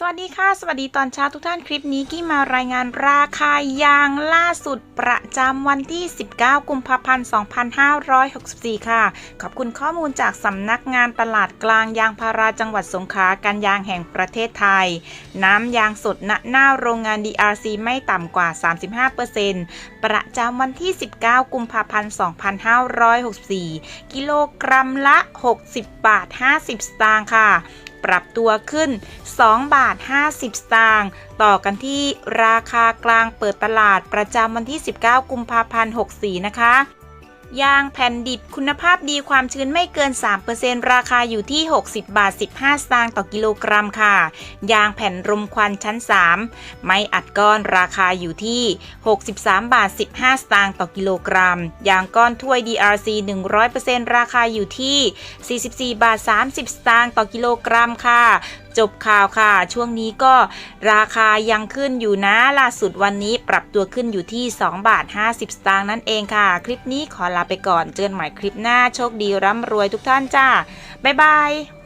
สวัสดีค่ะ สวัสดีตอนเช้าทุกท่านคลิปนี้กี้มารายงานราคายางล่าสุดประจำวันที่ 19 กุมภาพันธ์ 2564 ค่ะ ขอบคุณข้อมูลจากสำนักงานตลาดกลางยางพาราจังหวัดสงขลาการยางแห่งประเทศไทย น้ำยางสดณหน้าโรงงาน DRC ไม่ต่ำกว่า 35%ประจำวันที่ 19 กุมภาพันธ์ 2564 กิโลกรัมละ 60 บาท 50 สตางค์ค่ะ ปรับตัวขึ้น 2 บาท 50 สตางค์ต่อกันที่ราคากลางเปิดตลาดประจำวันที่ 19 กุมภาพันธ์ 64 นะคะ ยางแผ่นดิบคุณภาพดีความชื้นไม่เกิน 3%ราคาอยู่ที่ 60 บาท 15 สตางค์ต่อกิโลกรัมค่ะ ยางแผ่นรมควันชั้น 3 ไม้อัดก้อนราคาอยู่ที่ 63 บาท 15 สตางค์ต่อกิโลกรัม ยางก้อนถ้วย DRC 100%ราคาอยู่ที่ 44 บาท 30 สตางค์ต่อกิโลกรัมค่ะ จบข่าวค่ะ ช่วงนี้ก็ราคายังขึ้นอยู่นะ ล่าสุดวันนี้ปรับตัวขึ้นอยู่ที่ 2 บาท 50 สตางค์นั่นเองค่ะ คลิปนี้ขอลาไปก่อน เจอกันใหม่คลิปหน้าโชคดีร่ำรวยทุกท่านจ้า บ๊ายบาย